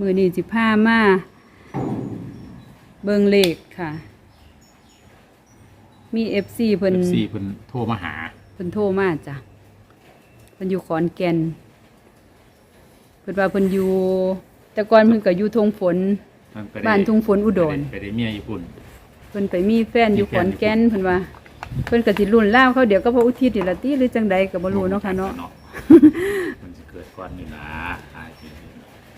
มือนี้สิพามา เบิงเลขค่ะ มีเอฟซีเพิ่นสี่เพิ่นโทรมาหา เพิ่นโทรมาจ้ะเพิ่นอยู่ขอนแก่นเพิ่นว่าเพิ่นอยู่แต่ก่อนเพิ่นก็อยู่ทงฝน มันไปได้บ้านทุ่งฝนอุดร ไปได้เมียญี่ปุ่น เพิ่นไปมีแฟนอยู่มีแฟขอนนอยู่แก่นเพิ่นว่า เพิ่นก็สิรุ่นล่าวเขาเดี๋ยวก็พระอุทิศนี่ละติหรือจังใดก็บ่รู้เนาะค่ะเนาะ มันจะเกิดก่อนนี่นะอายจริง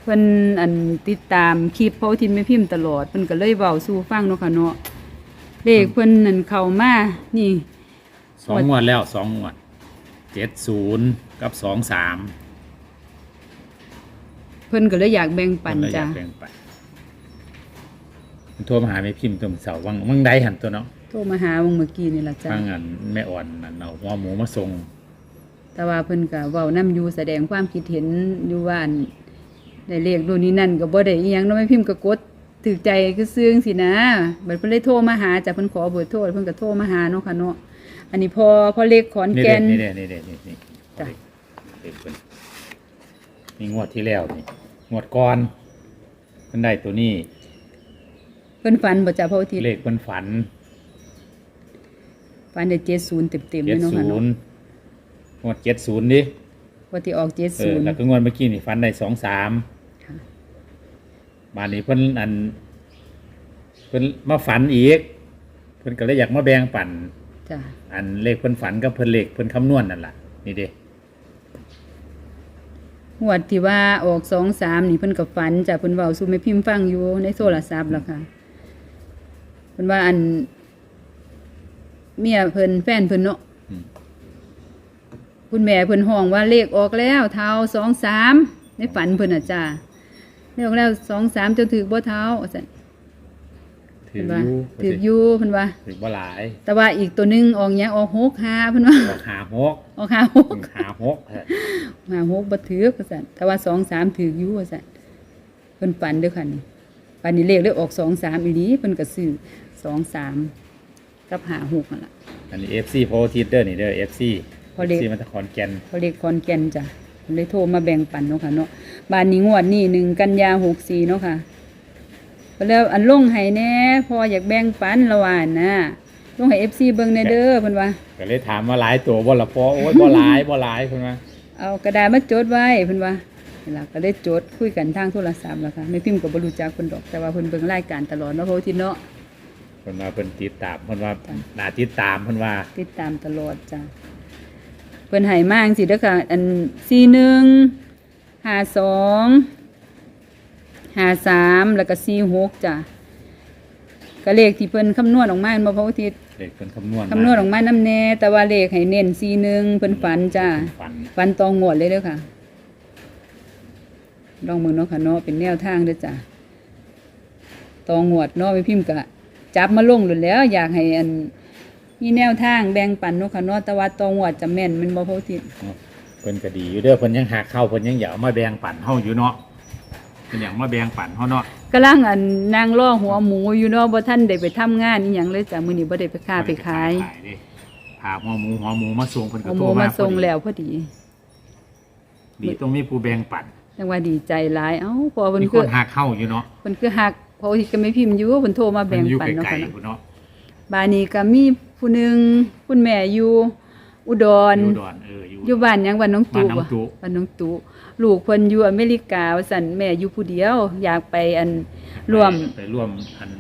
เพิ่นอันติดตามคลิปพระอุทิศแม่พิมพ์ตลอดเพิ่นก็เลยเว้าสู่ฟังเนาะค่ะเนาะเลขเพิ่นนั่นเข้ามานี่ สองงวดแล้วสองงวดเจ็ดศูนย์กับสองสามเพิ่นก็เลยอยากแบ่งปันเลยอจ้ะยากแบ่งปันมันโทรมาหาแม่พิมพ์ตัวเสาร์วังวังใดหันตัวเนาะโทรมาหาวงเมื่อกี้นี่ล่ะจ้ะฟังอันแม่อ่อนนั่นเอาหัวหมูมาส่งแต่ว่าเพิ่นก็เว้านํอยู่แสดงความคิดเห็นอยู่ว่าอัน ได้เลขรุ่นนี้นั่นก็บ่ได้อีหยังเนาะแม่พิมพ์ก็กดถูกใจคือซื่องสินะบัดเพิ่นเลยโทรมาหาจ้ะเพิ่นขอเบอร์โทรเพิ่นก็โทรมาหาเนาะค่ะเนาะอันนี้พอพอเลขขอนนี่แก่เด็น นี่เด็นี่เด็นี่นี่จ้ะ เด็กเพิ่นนี่งวดที่แล้วนี่งวดก่อนเพิ่นได้ตัวนี้เพิ่นฝันบ่จ้ะพระอุทิศเลขเพิ่นฝันฝันได้70เต็มๆเลเจ็ดยเนาะค่ะเนาะนย์งวดเจ็ดศูนย์ดิว่าที่ออกเออแล้วก็งวดเมื่อกี้นี่ฝันได้สองสาม บานนี้เพิ่นอันเพิ่นมาฝันอีก เพิ่นก็เลยอยากมาแบ่งปันจ้ะอันเลขเพิ่นฝันกับเพิ่นเลขเพิ่นคำนวณนั่นล่ะ นี่เด้งวดที่ว่าออก23นี่เพิ่นก็ฝันจ้ะเพิ่นเว้าสู่แม่พิมพ์ฟังอยู่ในโทรศัพท์แล้วค่ะเพิ่นว่าอัน เมียเพิ่นแฟนเพิ่นเนาะอืมคุณแม่เพิ่นห้องว่าเลขออกแล้วเท้าสองสามในฝันเพิ่นอะจ้าเล ขออกแล้วสองสามจนถือบ่เท้าว่าซั่นถืเพิ่อนว่าอยู่ถืออยู่เพิ่นว่าถือบ่หลาย แต่ว่าอีกตัวหนึงออกหยังออกหกห้าเพิ่นว่าออกหาหกออกห้าหกหาหกเออห้าหกบ่ถือว่าซั่นแต่ว่าสองสามถืออยู่ว่าซั่นเพิ่นฝันเด้อค่ะนี่ฝันนี้เลขเลยออกสองสามอีหลีเพิ่นก็ซื้อสองสามกับห้าหกนั่นล่ะอันนี้ FC โพทิเดอร์นี่เด้อ FC พอเลข FC มันตะคอนแก่นเขาเรียกคอนแกนจ้ะ เลยโทรมาแบ่งปันเนาะค่ะเนาะบ้านนี้งวดนี่หนึ่งกันยาหกสี่เนาะค่ะก็แล้วอันลงให้แหน่พออยากแบ่งปันละหวานนะลงให้เอฟซีเบิ่งในเด้อเพิ่นว่าก็เลยถามว่าหลายตัวบ่ละพอโอ้ยบ่หลายบ่หลายเพิ่นว่าเอากระดาษมาจดไว้เพิ่นว่านี่ล่ะก็ได้จดคุยกันทางโทรศัพท์แล้วค่ะไม่พิมพ์ก็บ่รู้จักเพิ่นดอกแต่ว่าเพิ่นเบิ่งรายการตลอดเนาะเพราะว่าที่เนาะเพิ่นว่าเพิ่นติดตามเพิ่นว่าจ้ะน่าติดตามเพิ่นว่า ติดตามตลอดจ้ะ เพิ่นให้มาจังซี่เด้อค่ะ อัน41 52 53แล้วก็46จ้ะก็เลขที่เพิ่นคำนวณออกมาแม่นบ่พระอุทิศเลขเพิ่นคำนวณคำนวณออกมานํแน่แต่ว่าเลขให้เน้น41เพิ่นฝันจ้ะฝันฝันตองงวดเลยเด้อค่ะลองมือเนาะค่ะเนาะเป็นแนวทางเด้อจ้ะตองงวดเนาะไปพิมพ์กะจับมาลงหลุดแล้ว อยากให้อัน มีแนวทางแบ่งปันเนาะค่ะเนาะแต่ว่าตองงวดจะแม่นแมันบ่พอทิศเพิ่นก็ดีอยู่เด้อเพิ่นยังหักเข้าเพิ่นยังอยากเอามาแบ่งปันเฮาอยู่เนาะเพิ่นอยากมาแบ่งปันเฮาเนาะกำลังอันนางล่อหัวหมูอยู่เนาะบ่ทันได้ไปทำงานอีหยังเลยจ้ะมื้อนี้บ่ได้ไปค้าไปขายเด้พาหัวหมูหัวหมูมาส่งเพิ่นก็เอาหโทรมูมามาส่งพอดีแล้วพอดีดีตรงมีผู้แบ่งปันจังว่าดีใจหลายเอ้าพอเพิ่นมีคคือนหักเข้าอยู่เนาะเพิ่นคือฮักเพราะว่าที่ก็ไม่พิมพ์อยู่เพิ่นโทรมาเพิ่แบ่นงอยู่ปันเนาะไกลค่ะเนาะๆพุ่นเนาะ บ้านนี้ก็มีผู้หนึ่งคุณแม่อยู่อุดร อยู่อุดรเอออยู่อยู่บ้านหยังบ้านน้องตู่บ้านน้องตู่บ้านน้องตู่ลูกเพิ่นอยู่อเมริกาว่าซั่นแม่อยู่ผู้เดียว อยากไปอันร่วมไปร่วมอัน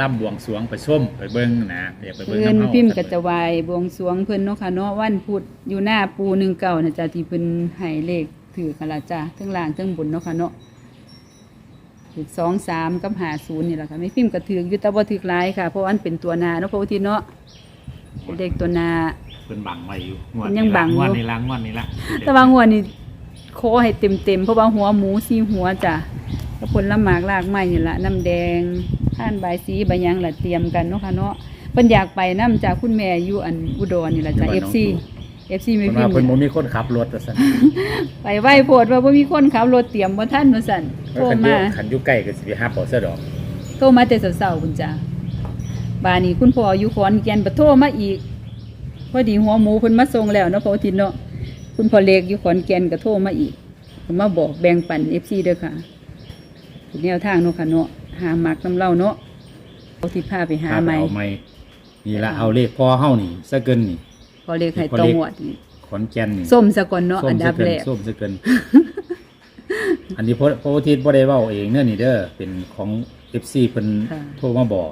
ล่ำบวงสรวงไปส้มไปเบิ่งนะอยากไปเบิ่งเพิ่นน้ำเฮาพิมพ์ก็จะไหวายบวงสรวงเพิ่นเนาะค่ะเนาะวันพุธอยู่หน้าปู1เก่าน่ะจ้ะที่เพิ่นให้เลขถือกันละจ้ะทั้งล่างทั้งบนเนาะค่ะเนาะ ถือ2 3กับ50นี่แหละค่ะไม่พิมพ์ก็ถืออยู่แต่บ่ถือหลายค่ะเพราะว่ามันเป็นตัวหนาเนาะเพราะว่าที่เนาะเป็นเลขตัวหนาเพิ่นบังไว้อยู่งวดเพิ่นยังบังอยู่ งวดนี้ละงวดนี้ละแต่ว่างวดนี้ขอให้เต็มๆเพราะว่าหัวหมูสีหัวจ้ะกับผลละหมากลากไม้นี่ละน้ำแดงข้านใบายสีใบหยังละเตรียมกันเนาะค่ะเนาะเพิ่นอยากไปน้ำจากคุณแม่อยู่อันอุดรนี่ละจ้ะ FC FC ไม่เพิ่นพิว่ามเพิ่นพ์บ่มีคนขับรถว่าซั่นไปไหวโพดว่าบ่มีคนขับรถเตรียมบ่ทันว่าซั่นโทรคันอยู่มาคันอยู่ใกล้ก็สิไปหาเปาซะดอก โทรมาแต่เช้าๆคุณจ้ะบานนี้คุณพ่ออยู่ขอนแก่นบ่โทรมาอีก พอดีหัวหมูเพิ่นมาส่งแล้วเนาะพออาทิตย์เนาะ คุณพ่อเล็กอยู่ขอนแก่นก็โทรมาอีกเพิ่นมาบอกแบ่งปัน FC เด้อค่ะเป็นแนวทางเนาะค่ะเนาะ หามักน้ำเล่าเนาะเอาที่พาไปหาพาใหไปม่ เอาไม่นี่ละเอาเลขพ่อเฮานี่ซะเกินนี่ พอเรียกให้พอตอเลขงวดนี่ขอนแก่นนี่ส้มซะก่อนเนาะส้อัมนซะดับเกินแรกส้มซะเกิน อันนี้พระพระอุทิศบ่ได้เว้าเองเด้อนี่เด้อเป็นของ FC เพิ่นค่ะโทรมาบอก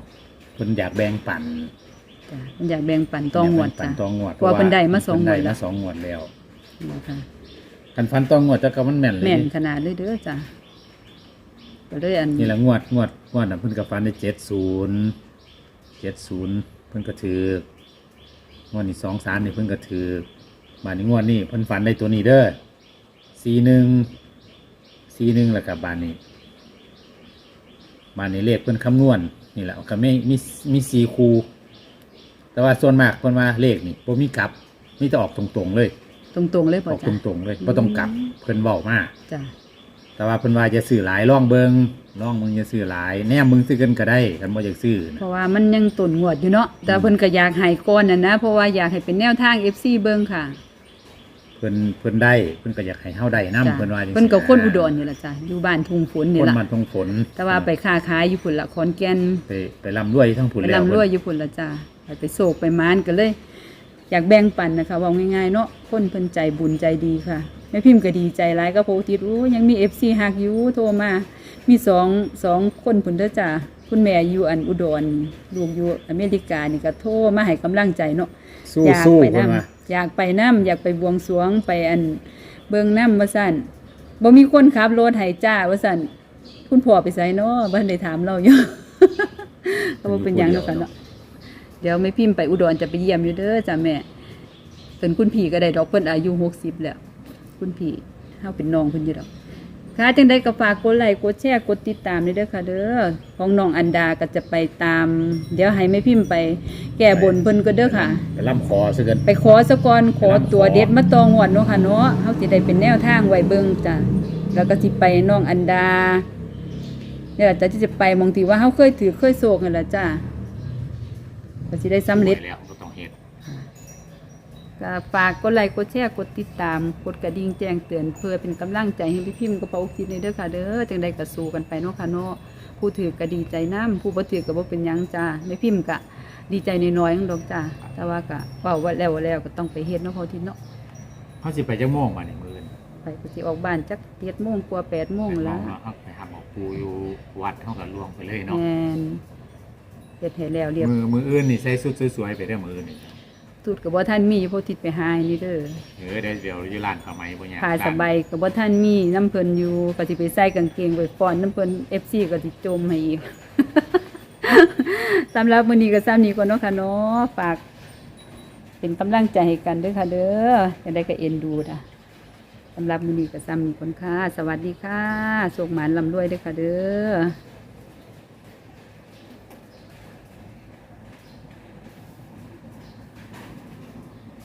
เพิ่นอยากแบ่งปันจ้ะมันอยากแบ่งปันตองวดอยากแบ่ปัจ้ะ นตองวดเพราะว่าเพิ่นได้มาสองงวดเพิ่นแล้มาวสองงวดแล้วนี่ค่ะคันฟันตองวดจะก็มันแม่นเลยแม่นขนาดเลยเด้อจ้ะก็เลยอันนี่ละงวดงวดงวดน่ะเพิ่นก็ฟันได้70 70เพิ่นก็ถือ งวดนี้2 3นี่เพิ่นก็ถือมานี่งวดนี้เพิ่นฟันได้ตัวนี้เด้อ41 41แล้วก็บานนี้บ้านนี้เลขเพิ่นคำนวณนี่แหละก็ไม่มีมีสีคูแต่ว่าส่วนมากเพิ่นว่าเลขนี่บ่มีกลับมีแต่ออกตรงๆเลย ตรงๆเลยอบ่อกจ้ะตรงๆเลยบ่ต้องกลับเพิ่นเว้ามาจ้ะแต่ว่าเพิ่นว่าจะซื้อหลายลองเบิง ลองเบิงจะซื้อหลายแนมมึงซื้อกันก็ได้กันบ่อยากซื้อเพนะราะว่ามันยังต้นงวดอยู่เนาะแต่เพิ่นก็อยากให้ก่อนน่ะนะ เพราะว่าอยากให้เป็นแนวทาง FC เบิ่งค่ะเพิ่นเพิ่นได้เพิ่นก็อยากให้เฮาได้นํจ้ะเพิ่นว่าจังซี่เพิ่นก็คนอุดรนี่ล่ะจ้ะอยู่บ้านทุ่งฝนนี่คนล่ะมันทงฝนแต่ว่าไปค้าขายอยู่พุ่นละขอนแก่น ไปไปร่ำรวยทั้งผุนไปแล้วร่ำรวยอยู่พุ่นละจ้าไปไปโศกไปมานก็เลย อยากแบ่งปันนะคะเว่าง่ายๆเนาะคนเพิ่นใจบุญใจดีค่ะ แม่พิมพ์ก็ดีใจร้ายก็โพติดอู้ยังมี FC ฮักอยู่โทรมา มีสองสองคนพุ่นเด้อจ้าคุณแม่อยู่อันอุดรลูกอยู่อเมริกานี่ก็โทรมาให้กำลังใจเนาะสู้อยากสู้ไปเพิ่นนำว่าอยากไปนํอยากไปบวงสรวงไปอันเบิ่งนํว่าซั่นบ่มีคนขับรถให้จ้าว่าซั่นคุณพ่อไปไสเนาะบ่ทันได้ถามเราอยู่ก็บ่เป็นหยังเนาะค่ะเนาะเดี๋ยวแม่พิมพ์ไปอุดรจะไปเยี่ยมอยู่เด้อจ้าแม่เป็นคุณพี่ก็ได้ดอกเพิ่นอายุ60แล้ว คุณพี่เฮาเป็นน้องเพิ่นอยู่ดอกค่ะจังได้ก็ฝากกดไลค์กดแชร์กดติดตามด้วยเด้อค่ะ เด้อของน้องอันดาก็จะไปตาม เดี๋ยวให้แม่พิมพ์ไป แก้บนเพิ่นก็เด้อค่ะ ไปร่ำคอซะเกิน ไปขอสะก่อนขอตัวเด็ดมาตองวดเนาะค่ะเนาะเฮาสิได้เป็นแนวทางไว้เบิ่งจ้ะแล้วก็สิไปน้องอันดาเนี่ยล่ะจ้ะที่จะไปหมองที่ว่าเฮาเคยถือเคยโศกนั่นล่ะจ้ะก็สิได้สำเร็จแล้วบ่ต้องเฮ็ด ก็ฝากกดไลค์กดแชร์กดติดตาม กดกระดิ่งแจ้งเตือนเพื่อเป็นกำลังใจให้พี่พิมพ์กระเป๋าคิดในเด้อค่ะเด้อจังใดก็สู้กันไปเนาะค่ะเนาะผู้ถือก็ดีใจน้ำผู้บ่ถือก็บ่เป็นหยังจ้าไม่พิมพ์ก็ดีใจน้อยๆนึงดอกจ้าแต่ว่าก็เว้าว่าแล้วว่าแล้วก็ต้องไปเฮ็ดเนาะเขาที่เนาะเขาสิไปจักโมงมานี่มื้ออื่นไปก็สิออกบ้านจัก7:00นกว่า8:00นไปแล้วเนาะเอาไปหาหมอปูอยู่วัดเฮาก็ล่วงไปเลยเนาะแม่นเฮ็ดให้แล้วเรียบ มือมืออื่นนี่ใส่ชุดสวยๆไปเด้อมืออื่นนี่ สุดก็บ่ทันมีเพราะทิศไปหาให้นี่เด้อเออเดี๋ยวเดี๋ยวอยู่ร้านข้าวไหมบ่ยากผ้าสบายก็บ่ทันมีน้ำเพิ่นอยู่ก็สิไปใส่กางเกงไว้ฟ้อนน้ำเพิ่น FC ก็สิจมให้อีก สำหรับมื้อนี้ก็ซ้ำนี้ก่อนเนาะค่ะเนาะฝาก เป็นกำลังใจให้กันเด้อค่ะเด้อจะได้ก็เอ็นดูนะสำหรับมื้อนี้ก็ซ้ำนี้ก่อนค่ะ สวัสดีค่ะโชคหมานร่ำรวยเด้อค่ะเด้อ